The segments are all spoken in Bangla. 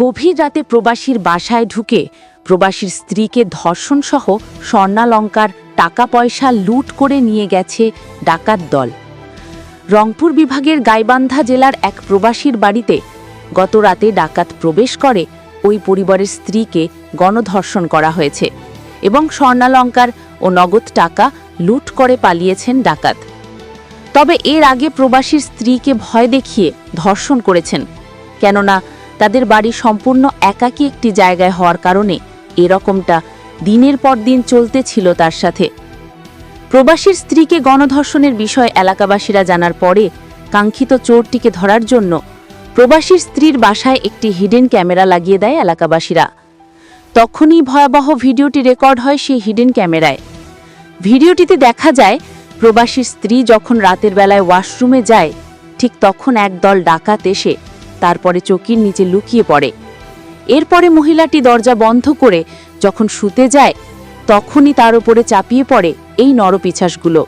গভীর রাতে প্রবাসীর বাসায় ঢুকে প্রবাসীর স্ত্রীকে ধর্ষণসহ স্বর্ণালঙ্কার টাকা পয়সা লুট করে নিয়ে গেছে ডাকাত দল। রংপুর বিভাগের গাইবান্ধা জেলার এক প্রবাসীর বাড়িতে গত রাতে ডাকাত প্রবেশ করে ওই পরিবারের স্ত্রীকে গণধর্ষণ করা হয়েছে এবং স্বর্ণালঙ্কার ও নগদ টাকা লুট করে পালিয়েছেন ডাকাত। তবে এর আগে প্রবাসীর স্ত্রীকে ভয় দেখিয়ে ধর্ষণ করেছেন, কেননা তাদের বাড়ি সম্পূর্ণ একাকী একটি জায়গায় হওয়ার কারণে এরকমটা দিনের পর দিন চলতে ছিল তার সাথে। প্রবাসীর স্ত্রীকে গণধর্ষণের বিষয় এলাকাবাসীরা জানার পরে কাঙ্ক্ষিত চোরটিকে ধরার জন্য প্রবাসীর স্ত্রীর বাসায় একটি হিডেন ক্যামেরা লাগিয়ে দেয় এলাকাবাসীরা। তখনই ভয়াবহ ভিডিওটি রেকর্ড হয় সেই হিডেন ক্যামেরায়। ভিডিওটিতে দেখা যায়, প্রবাসীর স্ত্রী যখন রাতের বেলায় ওয়াশরুমে যায়, ঠিক তখন একদল ডাকাত এসে তারপরে চকির নিচে লুকিয়ে পড়ে। এরপরে মহিলাটি দরজা বন্ধ করে যখন শুতে যায়, তখনই তার উপরে চাপিয়ে পড়ে এই নরপিছাসগুলো।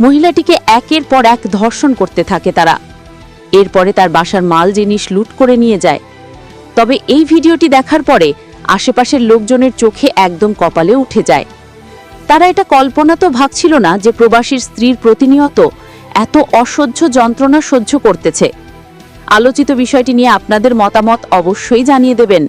মহিলাটিকে একের পর এক ধর্ষণ করতে থাকে তারা। এরপরে তার বাসার মাল জিনিস লুট করে নিয়ে যায়। তবে এই ভিডিওটি দেখার পরে আশেপাশের লোকজনের চোখে একদম কপালে উঠে যায়। তারা এটা কল্পনা তো ভাবছিল না যে প্রবাসীর স্ত্রীর প্রতিনিয়ত এত অসহ্য যন্ত্রণা সহ্য করতেছে। আলোচিত বিষয়টি নিয়ে আপনাদের মতামত অবশ্যই জানিয়ে দেবেন।